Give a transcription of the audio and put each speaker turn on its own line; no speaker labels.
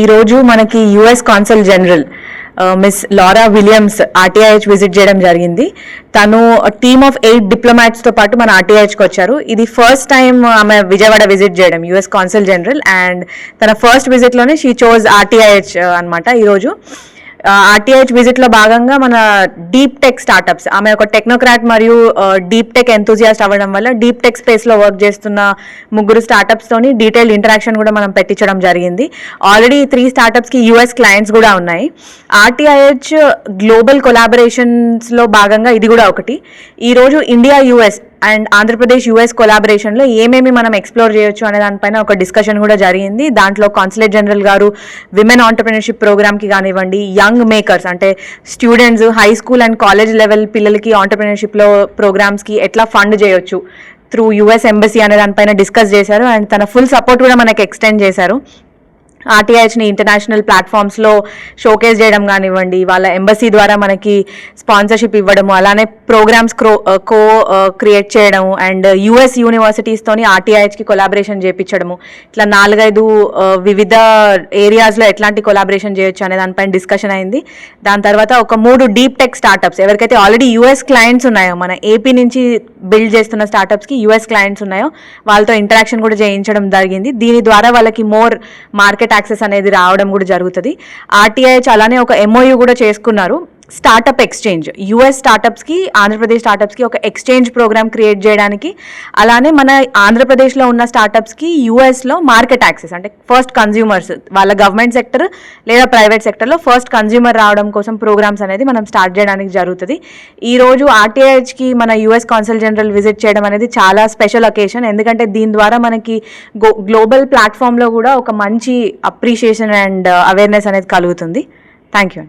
ఈరోజు మనకి US consul general Miss Laura Williams RTIH visit చేయడం జరిగింది. తను టీమ్ ఆఫ్ ఎయిట్ డిప్లొమాట్స్తో పాటు మన ఆర్టీఐహెచ్కి వచ్చారు. ఇది ఫస్ట్ టైం ఆమె విజయవాడ విజిట్ చేయడం యుఎస్ కాన్సల్ జనరల్ అండ్ తన ఫస్ట్ విజిట్లోనే షీ చోజ్ ఆర్టీఐహెచ్ అనమాట ఈరోజు ఆర్టీఐహెచ్ విజిట్లో భాగంగా మన డీప్ టెక్ స్టార్టప్స్ ఆమె ఒక టెక్నోక్రాట్ మరియు డీప్ టెక్ ఎంతూజియాస్ట్ అవ్వడం వల్ల డీప్ టెక్ స్పేస్లో వర్క్ చేస్తున్న ముగ్గురు స్టార్టప్స్ తోని డీటెయిల్ ఇంటరాక్షన్ కూడా మనం పెట్టించడం జరిగింది. ఆల్రెడీ త్రీ స్టార్టప్స్కి యూఎస్ క్లయింట్స్ కూడా ఉన్నాయి. ఆర్టీఐహెచ్ గ్లోబల్ కొలాబరేషన్స్లో భాగంగా ఇది కూడా ఒకటి. ఈ రోజు India US and Andhra Pradesh US కొలాబరేషన్లో ఏమేమి మనం ఎక్స్ప్లోర్ చేయొచ్చు అనే దానిపైన ఒక డిస్కషన్ కూడా జరిగింది. దాంట్లో కాన్సులేట్ జనరల్ గారు విమెన్ ఆంటర్ప్రినర్షిప్ ప్రోగ్రామ్కి కానివ్వండి యంగ్ మేకర్స్ అంటే students high school and college level పిల్లలకి ఆంటర్ప్రినర్షిప్లో ప్రోగ్రామ్స్కి ఎట్లా ఫండ్ చేయొచ్చు త్రూ యుఎస్ ఎంబసీ అనే దానిపైన డిస్కస్ చేశారు. అండ్ తన ఫుల్ సపోర్ట్ కూడా మనకి ఎక్స్టెండ్ చేశారు. ఆర్టీఐహెచ్ని ఇంటర్నేషనల్ ప్లాట్ఫామ్స్లో షోకేస్ చేయడం కానివ్వండి వాళ్ళ ఎంబసీ ద్వారా మనకి స్పాన్సర్షిప్ ఇవ్వడము అలానే ప్రోగ్రామ్స్ క్రో కో క్రియేట్ చేయడం అండ్ యుఎస్ యూనివర్సిటీస్తోని ఆర్టీఐహెచ్కి కొలాబరేషన్ చేయించడము ఇట్లా నాలుగైదు uh, వివిధ ఏరియాస్లో ఎట్లాంటి కొలాబరేషన్ చేయొచ్చు అనే దానిపైన డిస్కషన్ అయింది. దాని తర్వాత ఒక మూడు డీప్ టెక్ స్టార్టప్స్ ఎవరికైతే ఆల్రెడీ యుఎస్ క్లయింట్స్ ఉన్నాయో మన ఏపీ నుంచి బిల్డ్ చేస్తున్న స్టార్టప్స్కి యూఎస్ క్లయింట్స్ ఉన్నాయో వాళ్ళతో ఇంటరాక్షన్ కూడా చేయించడం జరిగింది. దీని ద్వారా వాళ్ళకి మోర్ మార్కెట్ యాక్సెస్ అనేది రావడం కూడా జరుగుతుంది. ఆర్టీఐ అలానే ఒక ఎంఓయూ కూడా చేసుకున్నారు. స్టార్టప్ ఎక్స్చేంజ్ యుఎస్ స్టార్టప్స్కి ఆంధ్రప్రదేశ్ స్టార్టప్స్కి ఒక ఎక్స్చేంజ్ ప్రోగ్రామ్ క్రియేట్ చేయడానికి అలానే మన ఆంధ్రప్రదేశ్లో ఉన్న స్టార్టప్స్కి యూఎస్లో మార్కెట్ యాక్సెస్ అంటే ఫస్ట్ కన్జ్యూమర్స్ వాళ్ళ గవర్నమెంట్ సెక్టర్ లేదా ప్రైవేట్ సెక్టర్లో ఫస్ట్ కన్జ్యూమర్ రావడం కోసం ప్రోగ్రామ్స్ అనేది మనం స్టార్ట్ చేయడానికి జరుగుతుంది. ఈరోజు ఆర్టీఐహెచ్కి మన యుఎస్ కాన్సల్ జనరల్ విజిట్ చేయడం అనేది చాలా స్పెషల్ అకేషన్ ఎందుకంటే దీని ద్వారా మనకి గ్లోబల్ ప్లాట్ఫామ్లో కూడా ఒక మంచి అప్రిషియేషన్ అండ్ అవేర్నెస్ అనేది కలుగుతుంది. Thank you